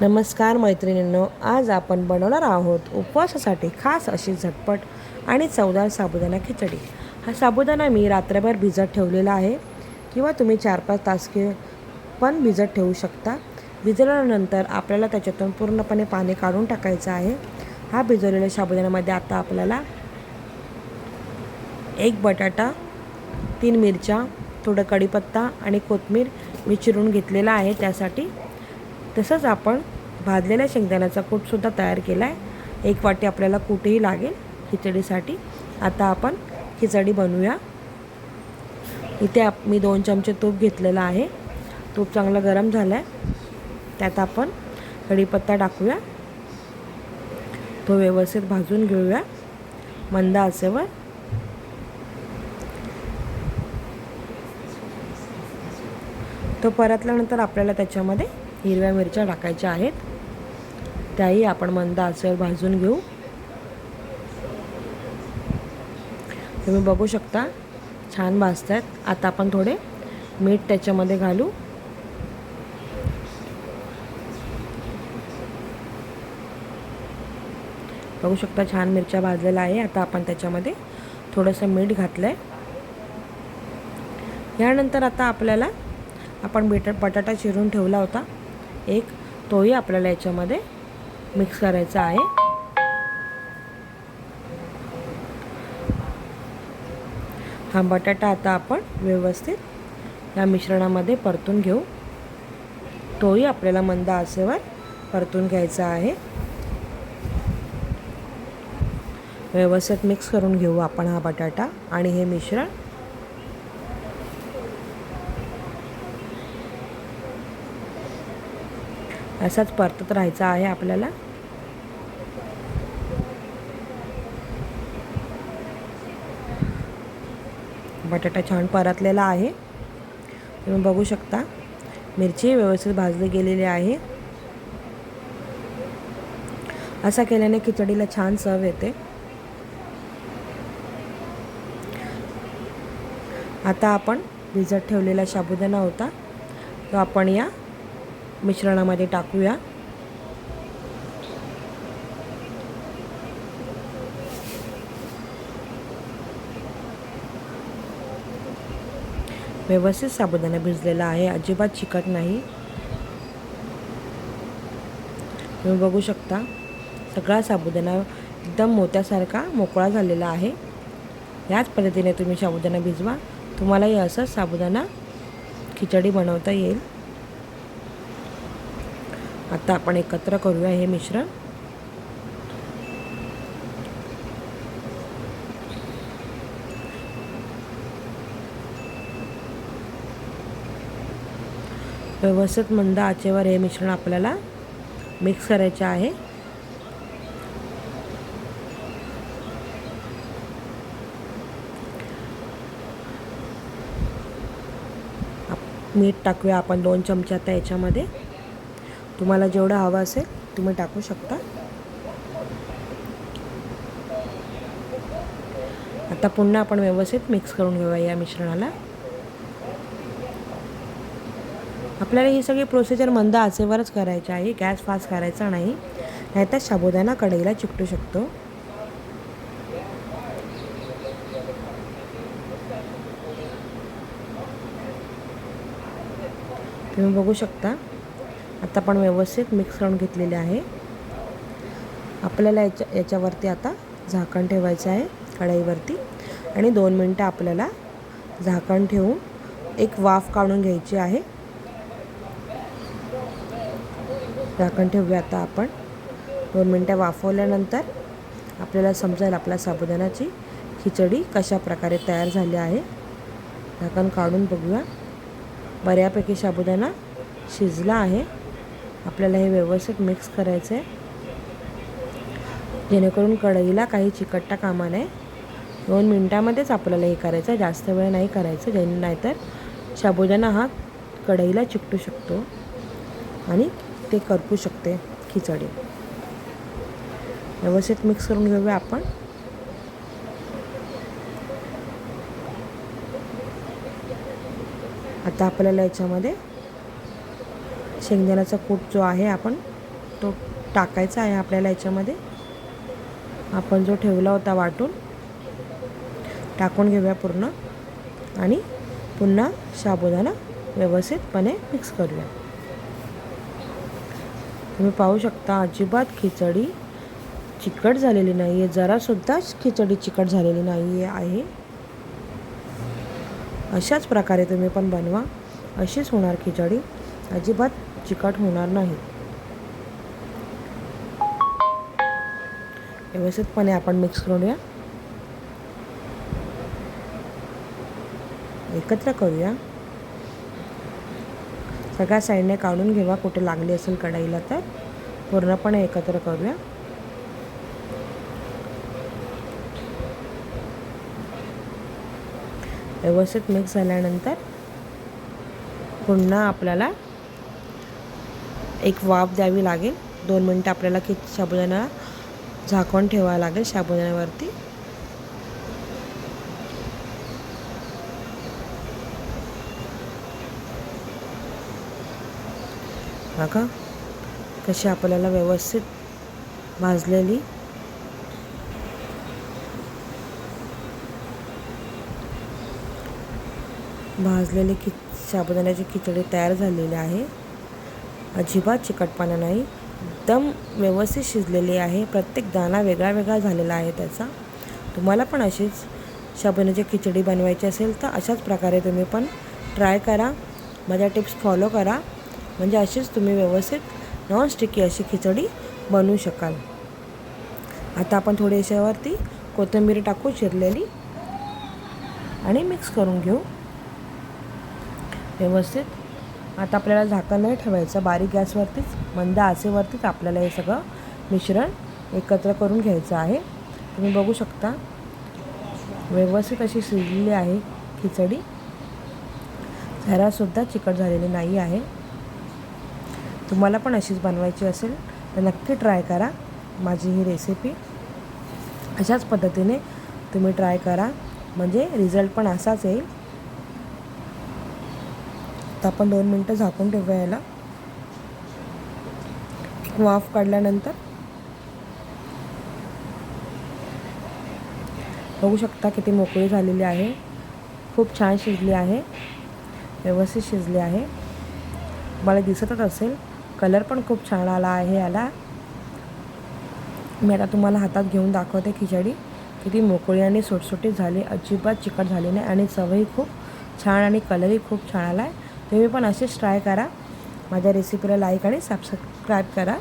नमस्कार मैत्रिणींनो आज आपण बनवणार आहोत उपवासासाठी खास अशी झटपट आणि चवदार साबुदाणा खिचडी. हा साबुदाणा मी रात्रभर भिजत ठेवलेला आहे. किंवा तुम्ही चार पाच तास कि पण भिजत ठेवू शकता. भिजवल्यानंतर आपल्याला त्याच्यातून पूर्णपणे पाणी काढून टाकायचं आहे. हा भिजवलेल्या साबुदाण्यामध्ये आता आपल्याला एक बटाटा तीन मिरच्या थोडं कढीपत्ता आणि कोथमीर मी चिरून घेतलेला आहे. त्यासाठी तसंच आपण भाजलेल्या शेंगदाण्याचा कूटसुद्धा तयार केला आहे. एक वाटी आपल्याला कूटही लागेल खिचडीसाठी. आता आपण खिचडी बनवूया. इथे आप मी दोन चमचे तूप घेतलेलं आहे. तूप चांगलं गरम झालं आहे त्यात आपण कढीपत्ता टाकूया. तो व्यवस्थित भाजून घेऊया. मंद आचेवर. तो परतल्यानंतर आपल्याला त्याच्यामध्ये हिरव्या मिरच्या टाकायच्या आहेत. त्याही आपण मंद आचेवर भाजून घेऊ. तुम्ही बघू शकता छान भाजत आहेत आता आपण थोडे मीठ त्याच्यामध्ये घालू. बघू शकता छान मिरच्या भाजलेल्या आहे. आता आपण त्याच्यामध्ये थोडंसं मीठ घातलं आहे यानंतर आता आपल्याला आपण बेट बटाटा चिरून ठेवला होता. एक तोही आपल्याला याच्यामध्ये मिक्स करायचा आहे. हा बटाटा आता आपण व्यवस्थित या मिश्रणामध्ये परतून घेऊ. तोही आपल्याला मंद असेवर परतून घ्यायचा आहे. व्यवस्थित मिक्स करून घेऊ आपण हा बटाटा आणि हे मिश्रण. असाच परतत राहायचा आहे आपल्याला. बटाटा छान परतलेला आहे. तुम्ही बघू शकता. मिरची व्यवस्थित भाजली गेलेली आहे. असा केल्याने खिचडीला छान चव येते. आता आपण भिजत ठेवलेला साबुदाणा होता. तो आपण या मिश्रणामध्ये टाकूया. व्यवस्थित साबुदाणा भिजलेला आहे. अजिबात चिकट नाही. तुम्ही बघू शकता सगळा साबुदाणा एकदम मोत्यासारखा मोकळा झालेला आहे. याच पद्धतीने तुम्ही साबुदाणा भिजवा तुम्हालाही असंच साबुदाणा खिचडी बनवता येईल. आता आपण एकत्र करूया हे मिश्रण. व्यवस्थित मंद आचेवर हे मिश्रण आपल्याला मिक्स करायचे आहे. मीठ टाकूया आपण दोन चमचे आता याच्यामध्ये. तुम्हाला जेवढं हवं असेल तुम्ही टाकू शकता. आता पुन्हा आपण व्यवस्थित मिक्स करून घेऊया या मिश्रणाला. आपल्याला ही सगळी प्रोसिजर मंद आचेवरच करायची आहे गॅस फास्ट करायचा नाही. नाहीतर साबुदाणा कढईला चिकटू शकतो. तुम्ही बघू शकता. आता आपण व्यवस्थित मिक्स करून घेतलेले आहे. आपल्याला याच्या याच्यावरती आता झाकण ठेवायचं आहे कढईवरती. आणि दोन मिनटं आपल्याला झाकण ठेवून एक वाफ काढून घ्यायची आहे. झाकण ठेवूया आता आपण. दोन मिनटं वाफवल्यानंतर आपल्याला समजेल आपल्या साबुदाण्याची खिचडी कशा प्रकारे तयार झाली आहे. झाकण काढून बघूया. बऱ्यापैकी साबुदाणा शिजला आहे. आपल्याला हे व्यवस्थित मिक्स करायचं आहे जेणेकरून कढईला काही चिकटता कामा नये. दोन मिनटामध्येच आपल्याला हे करायचं आहे जास्त वेळ नाही करायचं जेणे नाहीतर शाबुदाना हा कढईला चिकटू शकतो आणि ते करपू शकते खिचडी. व्यवस्थित मिक्स करून घेऊया आपण. आता आपल्याला याच्यामध्ये शेंगदाण्याचा कूट जो आहे आपण तो टाकायचा आहे आपल्याला याच्यामध्ये. आपण जो ठेवला होता वाटून टाकून घेऊया पूर्ण. आणि पुन्हा साबुदाणा व्यवस्थितपणे मिक्स करूया. तुम्ही पाहू शकता अजिबात खिचडी चिकट झालेली नाही आहे जरासुद्धाच खिचडी चिकट झालेली नाही आहे. अशाच प्रकारे तुम्ही पण बनवा. अशीच होणार खिचडी. अजिबात चिकट होणार नाही. व्यवस्थितपणे आपण मिक्स करूया. एकत्र करूया. सगळ्या साईडने काढून घेवा कुठे लागली असेल कढाईला तर. पूर्णपणे एकत्र करूया. व्यवस्थित मिक्स झाल्यानंतर पुन्हा आपल्याला एक वाफ द्यावी लागेल. दोन मिनटं आपल्याला की साबुदाणा झाकून ठेवावं लागेल साबुदाण्यावरती. बघा कशी आपल्याला व्यवस्थित भाजलेली. भाजलेली कि साबुदाण्याची खिचडी तयार झालेली आहे. अजिबात चिकटपणा नाही. एकदम व्यवस्थित शिजलेली आहे. प्रत्येक दाणा वेगळा वेगळा झालेला आहे त्याचा. तुम्हाला पण अशीच साबुदाण्याची खिचडी बनवायची असेल तर अशाच प्रकारे तुम्ही पण ट्राय करा. माझ्या टिप्स फॉलो करा. म्हणजे अशीच तुम्ही व्यवस्थित नॉन स्टिकी अशी खिचडी बनवू शकाल. आता आपण थोडी याच्यावरती कोथिंबीर टाकू चिरलेली आणि मिक्स करून घेऊ. व्यवस्थित आता आपल्याला झाकण नाही ठेवायचं बारीक गॅसवरतीच मंद आसेवरतीच आपल्याला हे सगळं मिश्रण एकत्र करून घ्यायचं आहे. तुम्ही बघू शकता व्यवस्थित अशी शिजलेली आहे खिचडी. जरासुद्धा चिकट झालेली नाही आहे. तुम्हाला पण अशीच बनवायची असेल तर नक्की ट्राय करा माझी ही रेसिपी. अशाच पद्धतीने तुम्ही ट्राय करा. म्हणजे रिझल्ट पण असाच येईल. आता आपण दोन मिनटं झाकून ठेवूया याला. एक वाफ काढल्यानंतर. बघू शकता किती मोकळी झालेली आहे. खूप छान शिजली आहे. व्यवस्थित शिजली आहे. मला दिसतच असेल. कलर पण खूप छान आला आहे याला. मी आता तुम्हाला हातात घेऊन दाखवते खिचडी. किती मोकळी आणि सुटसुटीत झाली. अजिबात चिकट झाली नाही आणि चवही खूप छान आणि कलरही खूप छान आला आहे तुम्ही पण असेच ट्राय करा. माझ्या रेसिपीला लाईक आणि सबस्क्राईब करा.